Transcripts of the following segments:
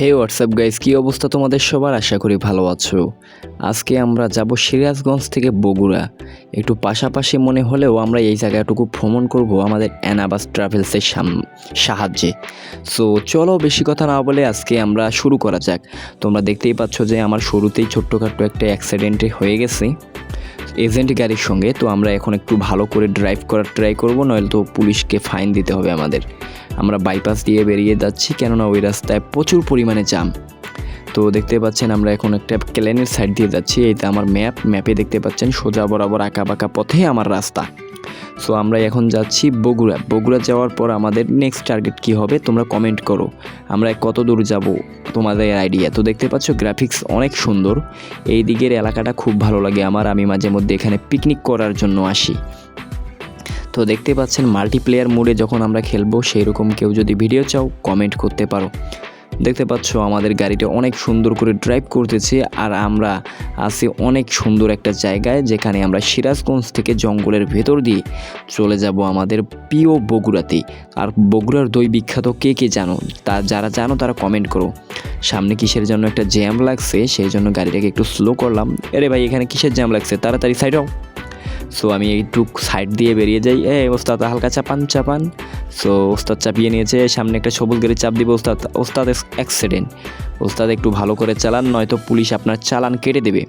হে WhatsApp guys কী অবস্থা তোমাদের সবার? আশা করি ভালো আছো। আজকে আমরা যাব সিরাজগঞ্জ থেকে বগুড়া। একটু পাশাপাশি মনে হলেও আমরা এই জায়গাটুকু ভ্রমণ করব আমাদের অ্যানাবাস ট্রাভেলসের সাহায্যে। সো চলো বেশি কথা না বলে আজকে আমরা শুরু করা যাক। তোমরা দেখতেই পাচ্ছ যে আমার শুরুতেই ছোট্টখাট্ট একটা অ্যাক্সিডেন্ট হয়ে গেছে। এজেন্ট গাড়ির সঙ্গে, তো আমরা এখন একটু ভালো করে ড্রাইভ করার ট্রাই করব, নইলে তো পুলিশকে ফাইন দিতে হবে আমাদের। আমরা বাইপাস দিয়ে বেরিয়ে যাচ্ছি, কেননা ওই রাস্তায় প্রচুর পরিমাণে জাম তো দেখতে পাচ্ছেন আমরা এখন একটা ক্লেনের সাইড দিয়ে যাচ্ছি, এইটা আমার ম্যাপ ম্যাপে দেখতে পাচ্ছেন সোজা বরাবর আঁকা বাঁকা পথে আমার রাস্তা। সো আমরা এখন যাচ্ছি বগুড়া। বগুড়া যাওয়ার পর আমাদের নেক্সট টার্গেট কি হবে তোমরা কমেন্ট করো। আমরা কত দূর যাব তোমাদের আইডিয়া তো দেখতে পাচ্ছ গ্রাফিক্স অনেক সুন্দর। এই দিকের এলাকাটা খুব ভালো লাগে আমার। আমি মাঝে মধ্যে এখানে পিকনিক করার জন্য আসি। তো দেখতে পাচ্ছেন মাল্টিপ্লেয়ার মোডে যখন আমরা খেলব সেই রকম কেউ যদি ভিডিও চাও কমেন্ট করতে পারো। দেখতে পাচ্ছ আমাদের গাড়িটা অনেক সুন্দর করে ড্রাইভ করতেছে আর আমরা আছি অনেক সুন্দর একটা জায়গায় যেখানে আমরা সিরাজগঞ্জ থেকে জঙ্গলের ভেতর দিয়ে চলে যাব আমাদের প্রিয় বগুড়াতে। আর বগুড়ার দই বিখ্যাত কে কে জানো? তা যারা জানো তারা কমেন্ট করো। সামনে কিসের জন্য একটা জ্যাম লাগছে, সেই জন্য গাড়িটাকে একটু স্লো করলাম। আরে ভাই, এখানে কিসের জ্যাম লাগছে? তাড়াতাড়ি সাইড হও। সো আমি একটু সাইড দিয়ে বেরিয়ে যাই। এ, ওস্তাদ, হালকা চাপান চাপান। সো ওস্তাদ চাপিয়ে নিয়েছে। সামনে একটা সবুজ গাড়ি চাপ দিবে ওস্তাদ। ওস্তাদ অ্যাক্সিডেন্ট ওস্তাদ, একটু ভালো করে চালান, নয়তো পুলিশ আপনার চালান কেটে দেবে।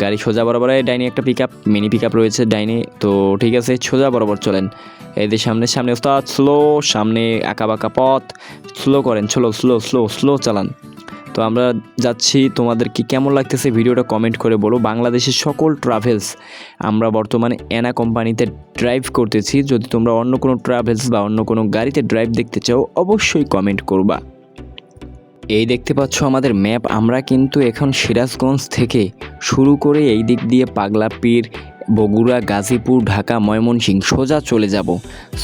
গাড়ি সোজা বরাবর ডাইনে একটা pick up mini pick up রয়েছে ডাইনে। তো, ঠিক আছে, সোজা বরাবর চলেন। এদের সামনে সামনে ওস্তাদ স্লো সামনে আঁকা বাঁকা পথ। স্লো করেন স্লো স্লো স্লো স্লো চালান। তো আমরা যাচ্ছি তোমাদের কি কেমন লাগতেছে ভিডিওটা কমেন্ট করে বলো। বাংলাদেশের সকল ট্রাভেলস আমরা বর্তমানে অ্যানা কোম্পানিতে ড্রাইভ করতেছি। যদি তোমরা অন্য কোনো ট্রাভেলস বা অন্য কোনো গাড়িতে ড্রাইভ দেখতে চাও, অবশ্যই কমেন্ট করবা। এই দেখতে পাচ্ছ আমাদের ম্যাপ আমরা কিন্তু এখন সিরাজগঞ্জ থেকে শুরু করে এই দিক দিয়ে পাগলা পীর, বগুড়া, গাজীপুর, ঢাকা, ময়মনসিংহ সোজা চলে যাব।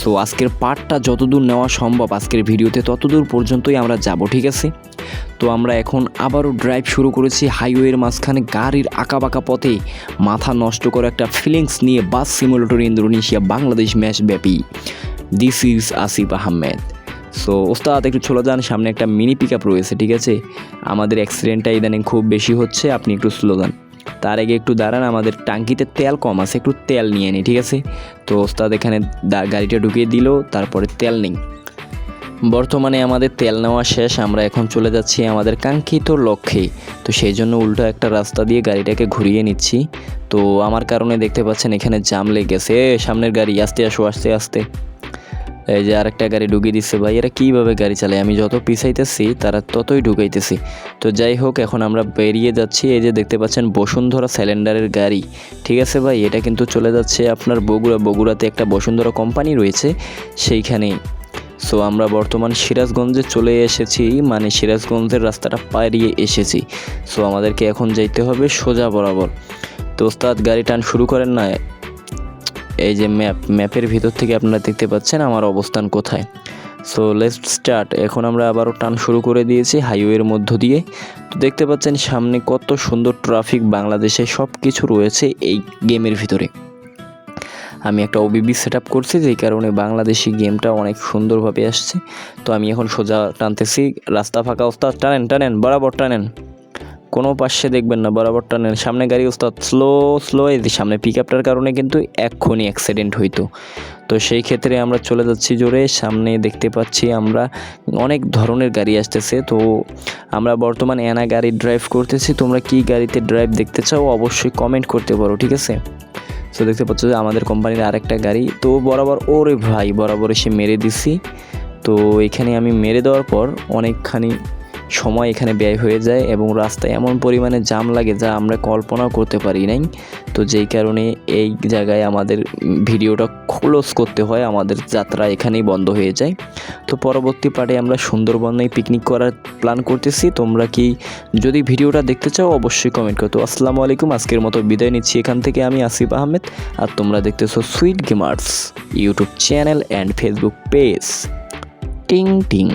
সো আজকের পার্টটা যতদূর নেওয়া সম্ভব, আজকের ভিডিওতে ততদূর পর্যন্তই আমরা যাব, ঠিক আছে? তো আমরা এখন আবারও ড্রাইভ শুরু করেছি হাইওয়ের মাঝখানে গাড়ির আঁকাবাঁকা পথে। মাথা নষ্ট করে একটা ফিলিংস নিয়ে bus simulator Indonesia Bangladesh match ব্যাপী this is Asif Ahmed so ওস্তাদ, একটু চলে যান, সামনে একটা মিনি পিক আপ রয়েছে, ঠিক আছে? আমাদের অ্যাক্সিডেন্টটা ইদানিং খুব বেশি হচ্ছে, আপনি একটু স্লো যান তার আগে একটু দাঁড়ান, আমাদের টাঙ্কিতে তেল কম আছে, একটু তেল নিয়ে নিই ঠিক আছে? তো, ওস্তাদ এখানে গাড়িটা ঢুকিয়ে দিল, তারপরে তেল নেই। বর্তমানে আমাদের তেল নেওয়া শেষ আমরা এখন চলে যাচ্ছি আমাদের কাঙ্ক্ষিত লক্ষ্যে। তো সেই জন্য উল্টো একটা রাস্তা দিয়ে গাড়িটাকে ঘুরিয়ে নিচ্ছি। তো আমার কারণে দেখতে পাচ্ছেন এখানে জাম লেগে গেছে। এ, সামনের গাড়ি আস্তে আসো আস্তে আস্তে। এই যে আরেকটা গাড়ি ঢুকিয়ে দিচ্ছে ভাই এরা কীভাবে গাড়ি চালায়? আমি যত পিছাইতেছি তারা ততই ঢুকাইতেছি। তো যাই হোক এখন আমরা বেরিয়ে যাচ্ছি। এই যে দেখতে পাচ্ছেন বসুন্ধরা সিলিন্ডারের গাড়ি। ঠিক আছে ভাই? এটা কিন্তু চলে যাচ্ছে আপনার বগুড়া। বগুড়াতে একটা বসুন্ধরা কোম্পানি রয়েছে সেইখানে সো আমরা বর্তমান সিরাজগঞ্জে চলে এসেছি মানে সিরাজগঞ্জের রাস্তাটা পাড়িয়ে এসেছি। সো আমাদেরকে এখন যাইতে হবে সোজা বরাবর। তো, ওস্তাদ, গাড়ি টান শুরু করেন না? এই যে ম্যাপ, ম্যাপের ভিতর থেকে আপনারা দেখতে পাচ্ছেন আমার অবস্থান কোথায়। সো লেটস স্টার্ট এখন আমরা আবারও টান শুরু করে দিয়েছি হাইওয়ের মধ্য দিয়ে। তো, দেখতে পাচ্ছেন সামনে কত সুন্দর ট্রাফিক বাংলাদেশে সব কিছু রয়েছে এই গেমের ভিতরে। আমি একটা ওবিবি সেট আপ করছি, যেই কারণে বাংলাদেশি গেমটা অনেক সুন্দরভাবে আসছে। তো আমি এখন সোজা টানতেছি, রাস্তা ফাঁকা ওস্তাদ, টানেন টানেন, বরাবর টানেন। কোনো পাশে দেখবেন না, বরাবর টানেন। সামনে গাড়ি ওস্তাদ, স্লো স্লো, এই সামনে পিক আপটার কারণে কিন্তু এক্ষুনি অ্যাক্সিডেন্ট হইতো। তো সেই ক্ষেত্রে আমরা চলে যাচ্ছি জোরে, সামনে দেখতে পাচ্ছি আমরা অনেক ধরনের গাড়ি আসতেছে। তো আমরা বর্তমানে এনা গাড়ি ড্রাইভ করতেছি। তোমরা কি গাড়িতে ড্রাইভ দেখতে চাও, অবশ্যই কমেন্ট করতে পারো, ঠিক আছে? তো দেখতে পাচ্ছ যে আমাদের কোম্পানির আরেকটা গাড়ি। তো বরাবর ওরে ভাই বরাবর এসে মেরে দিছি। তো এখানে আমি মেরে দেওয়ার পর অনেকখানি সময় এখানে ব্যয় হয়ে যায় এবং রাস্তায় এমন পরিমাণে জাম লাগে যা আমরা কল্পনাও করতে পারি নাই। তো যেই কারণে এই জায়গায় আমাদের ভিডিওটা ক্লোজ করতে হয়, আমাদের যাত্রা এখানেই বন্ধ হয়ে যায়। তো পরবর্তী পার্টে আমরা সুন্দরবনে পিকনিক করার প্ল্যান করতেছি। তোমরা কি যদি ভিডিওটা দেখতে চাও, অবশ্যই কমেন্ট করো। তো আসসালামু আলাইকুম, আজকের মতো বিদায় নিচ্ছি। এখান থেকে আমি আসিফ আহমেদ আর তোমরা দেখতেছো sweet gamers YouTube channel and Facebook page টিং টিং।